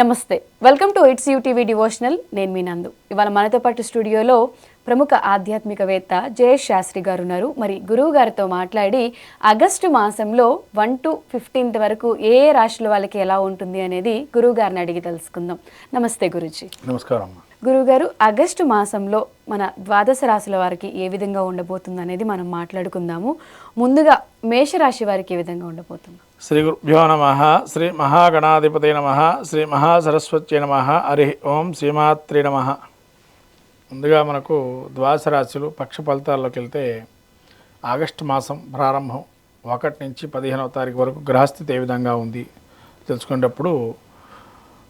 నమస్తే. Welcome to it's UTV devotional. నేను మీ నందు. ఇవాళ మనతో పాటు స్టూడియోలో ప్రముఖ ఆధ్యాత్మికవేత్త జయేష్ శాస్త్రి గారు ఉన్నారు. మరి గురువు గారితో మాట్లాడి ఆగస్టు మాసంలో వన్ టు ఫిఫ్టీన్త్ వరకు ఏ ఏ రాశుల వాళ్ళకి ఎలా ఉంటుంది అనేది గురువు గారిని అడిగి తెలుసుకుందాం. నమస్తే గురుజీ. నమస్కారం అమ్మా. గురువుగారు ఆగస్టు మాసంలో మన ద్వాదశ రాశుల వారికి ఏ విధంగా ఉండబోతుంది అనేది మనం మాట్లాడుకుందాము. ముందుగా మేషరాశి వారికి ఏ విధంగా ఉండబోతుంది? శ్రీ గురుభ్యో నమ శ్రీ మహాగణాధిపతి నమ శ్రీ మహాసరస్వతి నమ హరి ఓం శ్రీమాత్రి నమ. ముందుగా మనకు ద్వాదశ రాశులు పక్ష ఫలితాల్లోకి వెళ్తే ఆగస్టు మాసం ప్రారంభం ఒకటి నుంచి పదిహేనవ తారీఖు వరకు గ్రహస్థితి ఏ విధంగా ఉంది తెలుసుకునేటప్పుడు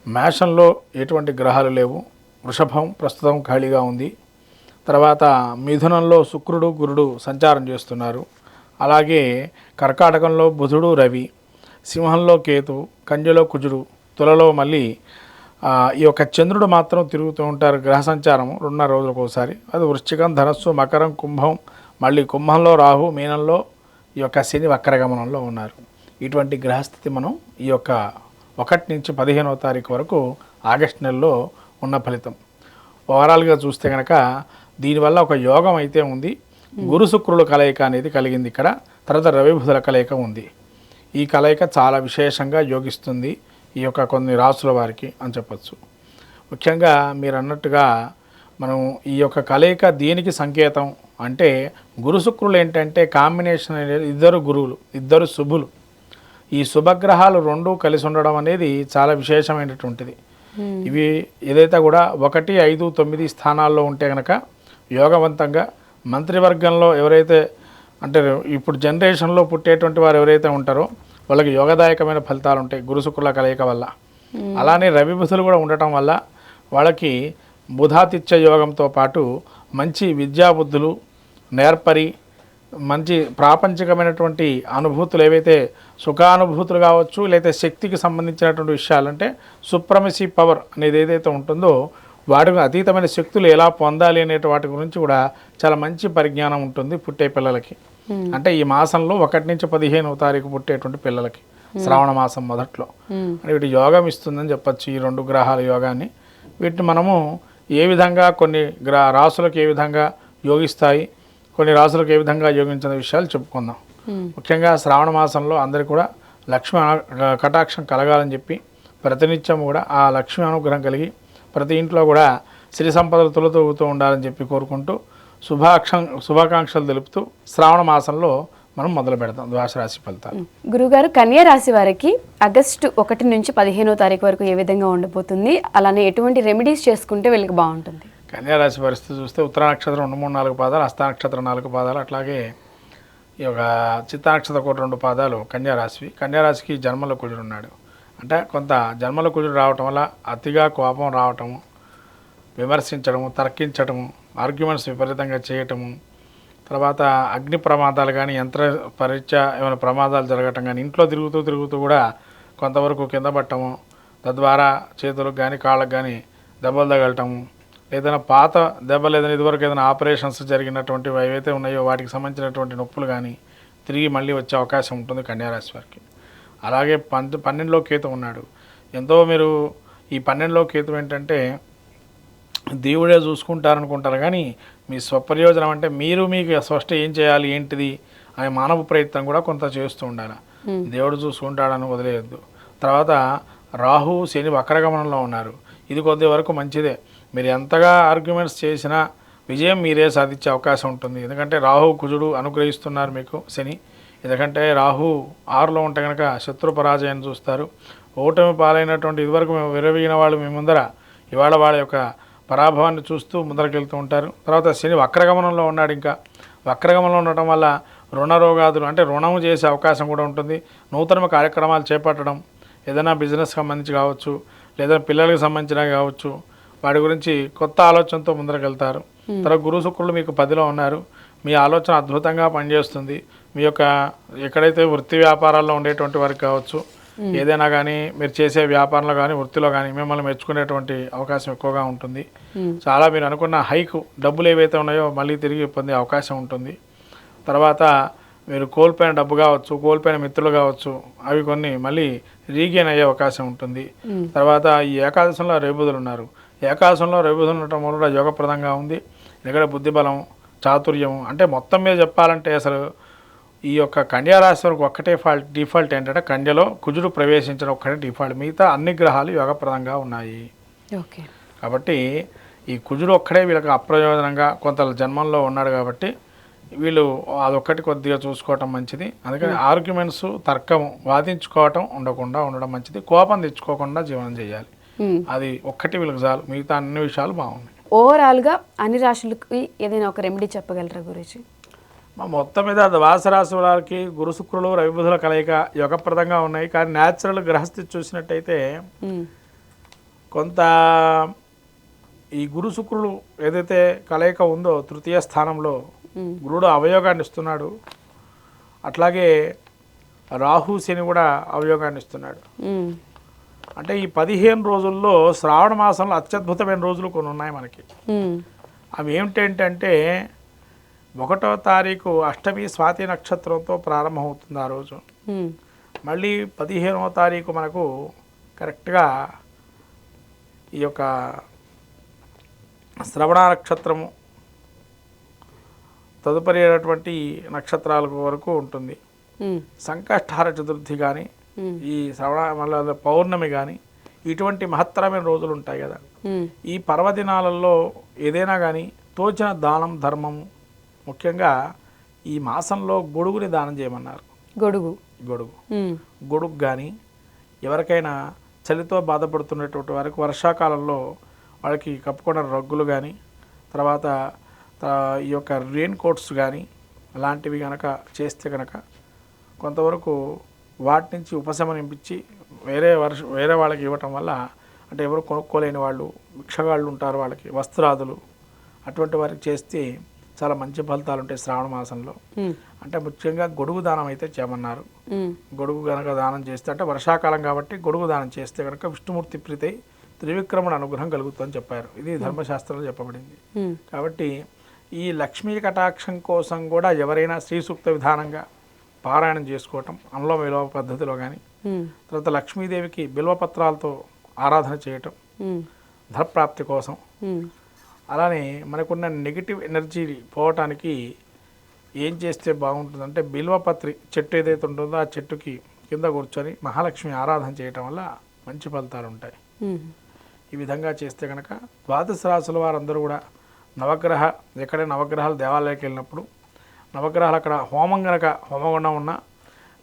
మేషంలో ఎటువంటి గ్రహాలు లేవు. వృషభం ప్రస్తుతం ఖాళీగా ఉంది. తర్వాత మిథునంలో శుక్రుడు గురుడు సంచారం చేస్తున్నారు. అలాగే కర్కాటకంలో బుధుడు రవి సింహంలో కేతు కంజలో కుజుడు తులలో మళ్ళీ ఈ యొక్క చంద్రుడు మాత్రం తిరుగుతూ ఉంటారు గ్రహ సంచారం రెండున్నర రోజులకు ఒకసారి అది వృశ్చికం ధనస్సు మకరం కుంభం మళ్ళీ కుంభంలో రాహు మీనంలో ఈ యొక్క శని వక్రగమనంలో ఉన్నారు. ఇటువంటి గ్రహస్థితి మనం ఈ యొక్క ఒకటి నుంచి పదిహేనవ తారీఖు వరకు ఆగస్ట్ నెలలో ఉన్న ఫలితం. ఓవరాల్గా చూస్తే కనుక దీనివల్ల ఒక యోగం అయితే ఉంది. గురు శుక్రుల కలయిక అనేది కలిగింది ఇక్కడ. తర్వాత రవి బుధుల కలయిక ఉంది. ఈ కలయిక చాలా విశేషంగా యోగిస్తుంది ఈ యొక్క కొన్ని రాసుల వారికి అని చెప్పచ్చు. ముఖ్యంగా మీరు అన్నట్టుగా మనం ఈ యొక్క కలయిక దేనికి సంకేతం అంటే గురు శుక్రులు ఏంటంటే కాంబినేషన్ అనేది ఇద్దరు గురువులు ఇద్దరు శుభులు. ఈ శుభగ్రహాలు రెండూ కలిసి ఉండడం అనేది చాలా విశేషమైనటువంటిది. ఇవి ఏదైతే కూడా ఒకటి ఐదు తొమ్మిది స్థానాల్లో ఉంటే కనుక యోగవంతంగా మంత్రివర్గంలో ఎవరైతే అంటే ఇప్పుడు జనరేషన్లో పుట్టేటువంటి వారు ఎవరైతే ఉంటారో వాళ్ళకి యోగదాయకమైన ఫలితాలు ఉంటాయి గురు శుక్రుల కలయిక వల్ల. అలానే రవి బుధులు కూడా ఉండటం వల్ల వాళ్ళకి బుధాతిత్య యోగంతో పాటు మంచి విద్యాబుద్ధులు నేర్పరి మంచి ప్రాపంచికమైనటువంటి అనుభూతులు ఏవైతే సుఖానుభూతులు కావచ్చు లేకపోతే శక్తికి సంబంధించినటువంటి విషయాలు అంటే సుప్రమసీ పవర్ అనేది ఏదైతే ఉంటుందో వాటికి అతీతమైన శక్తులు ఎలా పొందాలి అనే వాటి గురించి కూడా చాలా మంచి పరిజ్ఞానం ఉంటుంది పుట్టే పిల్లలకి. అంటే ఈ మాసంలో ఒకటి నుంచి పదిహేనవ తారీఖు పుట్టేటువంటి పిల్లలకి శ్రావణ మాసం మొదట్లో. అంటే వీటి యోగం ఇస్తుందని చెప్పచ్చు ఈ రెండు గ్రహాల యోగాన్ని. వీటిని మనము ఏ విధంగా కొన్ని గ్రహ రాసులకు ఏ విధంగా యోగిస్తాయి కొన్ని రాసులకు ఏ విధంగా యోగించిన విషయాలు చెప్పుకుందాం. ముఖ్యంగా శ్రావణ మాసంలో అందరికీ కూడా లక్ష్మి కటాక్షం కలగాలని చెప్పి ప్రతినిత్యం కూడా ఆ లక్ష్మి అనుగ్రహం కలిగి ప్రతి ఇంట్లో కూడా సిరి సంపదలు తొలతూగుతూ ఉండాలని చెప్పి కోరుకుంటూ శుభాక్ష శుభాకాంక్షలు తెలుపుతూ శ్రావణ మాసంలో మనం మొదలు పెడతాం ద్వాదశ రాశి ఫలితాలు. గురుగారు కన్యా రాశి వారికి ఆగస్టు ఒకటి నుంచి పదిహేనో తారీఖు వరకు ఏ విధంగా ఉండబోతుంది? అలానే ఎటువంటి రెమెడీస్ చేసుకుంటే వీళ్ళకి బాగుంటుంది? కన్యారాశి పరిస్థితి చూస్తే ఉత్తర నక్షత్రం రెండు మూడు నాలుగు పాదాలు హస్త నక్షత్రం నాలుగు పాదాలు అట్లాగే ఈ యొక్క చిత్త నక్షత్రం రెండు పాదాలు కన్యారాశివి. కన్యారాశికి జన్మల జన్మలో కుజుడు ఉన్నాడు. అంటే కొంత జన్మలో కుజుడు రావటం వల్ల అతిగా కోపం రావటము విమర్శించడము తర్కించడము ఆర్గ్యుమెంట్స్ విపరీతంగా చేయటము తర్వాత అగ్ని ప్రమాదాలు కానీ యంత్ర పరీక్ష ఏమైనా ప్రమాదాలు జరగటం కానీ ఇంట్లో తిరుగుతూ తిరుగుతూ కూడా కొంతవరకు కింద పట్టము తద్వారా చేతులకు కానీ కాళ్ళకు కానీ దెబ్బలు తగలటము ఏదైనా పాత దెబ్బలు ఏదైనా ఇదివరకు ఏదైనా ఆపరేషన్స్ జరిగినటువంటివి ఏవైతే ఉన్నాయో వాటికి సంబంధించినటువంటి నొప్పులు కానీ తిరిగి మళ్ళీ వచ్చే అవకాశం ఉంటుంది కన్యారాశి వారికి. అలాగే పంచ పన్నెండులో కేతు ఉన్నాడు. ఎంతో మీరు ఈ పన్నెండులో కేతు ఏంటంటే దేవుడే చూసుకుంటారనుకుంటారు కానీ మీ స్వప్రయోజనం అంటే మీరు మీకు స్పష్ట ఏం చేయాలి ఏంటిది అనే మానవ ప్రయత్నం కూడా కొంత చేస్తూ ఉండాలి. దేవుడు చూసుకుంటాడని వదిలేయద్దు. తర్వాత రాహు శని వక్రగమనంలో ఉన్నారు. ఇది కొద్ది వరకు మంచిదే. మీరు ఎంతగా ఆర్గ్యుమెంట్స్ చేసినా విజయం మీరే సాధించే అవకాశం ఉంటుంది. ఎందుకంటే రాహు కుజుడు అనుగ్రహిస్తున్నారు మీకు శని. ఎందుకంటే రాహు ఆరులో ఉంటే కనుక శత్రు పరాజయాన్ని చూస్తారు. ఓటమి పాలైనటువంటి ఇదివరకు మేము విరవీగిన వాళ్ళు మీ ముందర ఇవాళ వాళ్ళ యొక్క పరాభవాన్ని చూస్తూ ముందరకెళ్తూ ఉంటారు. తర్వాత శని వక్రగమనంలో ఉన్నాడు ఇంకా. వక్రగమనంలో ఉండటం వల్ల రుణ రోగాదులు అంటే రుణం చేసే అవకాశం కూడా ఉంటుంది. నూతన కార్యక్రమాలు చేపట్టడం ఏదైనా బిజినెస్ సంబంధించి కావచ్చు లేదా పిల్లలకు సంబంధించిన కావచ్చు వాటి గురించి కొత్త ఆలోచనతో ముందరకెళ్తారు. తర్వాత గురు శుక్రులు మీకు పదిలో ఉన్నారు. మీ ఆలోచన అద్భుతంగా పనిచేస్తుంది. మీ యొక్క ఎక్కడైతే వృత్తి వ్యాపారాల్లో ఉండేటువంటి వారికి కావచ్చు ఏదైనా కానీ మీరు చేసే వ్యాపారంలో కానీ వృత్తిలో కానీ మిమ్మల్ని మెచ్చుకునేటువంటి అవకాశం ఎక్కువగా ఉంటుంది. చాలా మీరు అనుకున్న హైక్ డబ్బులు ఏవైతే ఉన్నాయో మళ్ళీ తిరిగి పొందే అవకాశం ఉంటుంది. తర్వాత మీరు కోల్పోయిన డబ్బు కావచ్చు కోల్పోయిన మిత్రులు కావచ్చు అవి కొన్ని మళ్ళీ రీగెయిన్ అయ్యే అవకాశం ఉంటుంది. తర్వాత ఈ ఏకాదశంలో రేబుదులు ఉన్నారు. ఏకాదశంలో రేబుదులు ఉండటం వల్ల యోగప్రదంగా ఉంది. ఇక్కడ బుద్ధిబలం చాతుర్యం అంటే మొత్తం మీద చెప్పాలంటే అసలు ఈ యొక్క కన్యా రాశి వరకు ఒక్కటే ఫాల్ట్ డిఫాల్ట్ ఏంటంటే కన్యలో కుజుడు ప్రవేశించడం ఒక్కటే డిఫాల్ట్. మిగతా అన్ని గ్రహాలు యోగప్రదంగా ఉన్నాయి. ఓకే. కాబట్టి ఈ కుజుడు ఒక్కడే వీళ్ళకి అప్రయోజనంగా కొంత జన్మంలో ఉన్నాడు కాబట్టి వీళ్ళు అదొక్కటి కొద్దిగా చూసుకోవటం మంచిది. అందుకని ఆర్గ్యుమెంట్స్ తర్కం వాదించుకోవటం ఉండకుండా ఉండడం మంచిది. కోపం తెచ్చుకోకుండా జీవనం చేయాలి. అది ఒక్కటి వీళ్ళకి చాలు. మిగతా అన్ని విషయాలు బాగున్నాయి. ఓవరాల్గా అన్ని రాశులకి ఏదైనా ఒక రెమెడీ చెప్పగలరా గురించి మా మొత్తం మీద ద్వాస రాశి వారికి గురు శుక్రులు రవిబుధుల కలయిక యోగప్రదంగా ఉన్నాయి. కానీ న్యాచురల్ గ్రహస్థితి చూసినట్టయితే మ్మ్. కొంత ఈ గురు శుక్రులు ఏదైతే కలయిక ఉందో తృతీయ స్థానంలో మ్మ్. గురుడు అవయోగాన్ని ఇస్తున్నాడు. అట్లాగే రాహు శని కూడా అవయోగాన్ని ఇస్తున్నాడు. అంటే ఈ పదిహేను రోజుల్లో శ్రావణ మాసంలో అత్యద్భుతమైన రోజులు కొన్ని ఉన్నాయి మనకి. అవి ఏమిటంటే ఒకటో తారీఖు అష్టమి స్వాతి నక్షత్రంతో ప్రారంభమవుతుంది ఆ రోజు. మళ్ళీ పదిహేనవ తారీఖు మనకు కరెక్ట్గా ఈ యొక్క శ్రవణ నక్షత్రము తదుపరి అయినటువంటి నక్షత్రాల వరకు ఉంటుంది. సంకష్టహార చతుర్థి కానీ. ఈ శ్రవణ మళ్ళీ పౌర్ణమి కానీ ఇటువంటి మహత్తరమైన రోజులు ఉంటాయి కదా. ఈ పర్వదినాలలో ఏదైనా కానీ తోచిన దానం ధర్మము ముఖ్యంగా ఈ మాసంలో గొడుగుని దానం చేయమన్నారు గొడుగు గొడుగు. గొడుగు కానీ ఎవరికైనా చలితో బాధపడుతున్నటువంటి వారికి వర్షాకాలంలో వాళ్ళకి కప్పుకున్న రగ్గులు కానీ తర్వాత ఈ యొక్క రెయిన్ కోట్స్ కానీ అలాంటివి కనుక చేస్తే కనుక కొంతవరకు వాటి నుంచి ఉపశమనింపించి వేరే వర్ష వేరే వాళ్ళకి ఇవ్వటం వల్ల అంటే ఎవరు కొనుక్కోలేని వాళ్ళు భిక్షగాళ్ళు ఉంటారు వాళ్ళకి వస్త్రాదులు అటువంటి వారికి చేస్తే చాలా మంచి ఫలితాలు ఉంటాయి శ్రావణ మాసంలో. అంటే ముఖ్యంగా గొడుగు దానం అయితే చేయమన్నారు. గొడుగు కనుక దానం చేస్తే అంటే వర్షాకాలం కాబట్టి గొడుగు దానం చేస్తే కనుక విష్ణుమూర్తి ప్రీతి త్రివిక్రమణ అనుగ్రహం కలుగుతుందని చెప్పారు ఇది ధర్మశాస్త్రంలో చెప్పబడింది. కాబట్టి ఈ లక్ష్మీ కటాక్షం కోసం కూడా ఎవరైనా శ్రీ సూక్త విధానంగా పారాయణం చేసుకోవటం అనులో విలోమ పద్ధతిలో కానీ. తర్వాత లక్ష్మీదేవికి బిల్వపత్రాలతో ఆరాధన చేయటం మ్మ్. ధనప్రాప్తి కోసం. అలానే మనకున్న నెగిటివ్ ఎనర్జీ పోవటానికి ఏం చేస్తే బాగుంటుందంటే బిల్వపత్రి చెట్టు ఏదైతే ఉంటుందో ఆ చెట్టుకి కింద కూర్చొని మహాలక్ష్మి ఆరాధన చేయటం వల్ల మంచి ఫలితాలు ఉంటాయి. ఈ విధంగా చేస్తే కనుక ద్వాదశ రాసుల వారందరూ కూడా నవగ్రహ ఎక్కడే నవగ్రహాలు దేవాలయానికి వెళ్ళినప్పుడు నవగ్రహాలు అక్కడ హోమం గనక హోమగుండం ఉన్నా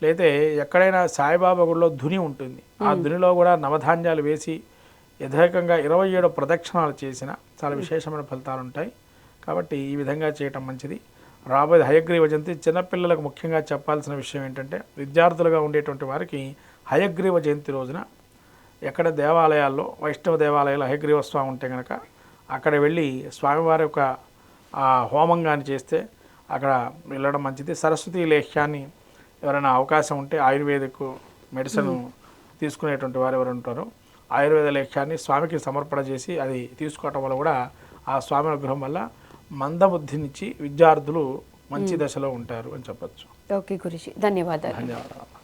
లేతే ఎక్కడైనా సాయిబాబా గుడిలో ధుని ఉంటుంది. ఆ ధునిలో కూడా నవధాన్యాలు వేసి యథేకంగా ఇరవై ఏడు ప్రదక్షిణాలు చేసిన చాలా విశేషమైన ఫలితాలు ఉంటాయి. కాబట్టి ఈ విధంగా చేయటం మంచిది. రాబోయే హయగ్రీవ జయంతి చిన్నపిల్లలకు ముఖ్యంగా చెప్పాల్సిన విషయం ఏంటంటే విద్యార్థులుగా ఉండేటువంటి వారికి హయగ్రీవ జయంతి రోజున ఎక్కడ దేవాలయాల్లో వైష్ణవ దేవాలయాల్లో హయగ్రీవ స్వామి ఉంటే కనుక అక్కడ వెళ్ళి స్వామివారి యొక్క హోమం కానీ చేస్తే అక్కడ వెళ్ళడం మంచిది. సరస్వతి లేహ్యాన్ని ఎవరైనా అవకాశం ఉంటే ఆయుర్వేదిక్ మెడిసిన్ తీసుకునేటువంటి వారు ఎవరు ఉంటారో ఆయుర్వేద లేఖ్యాన్ని స్వామికి సమర్పణ చేసి అది తీసుకోవటం వల్ల కూడా ఆ స్వామి అనుగ్రహం వల్ల మందబుద్ధినిచ్చి విద్యార్థులు మంచి దశలో ఉంటారు అని చెప్పచ్చు. ఓకే గురుజీ. ధన్యవాదాలు. ధన్యవాదాలు.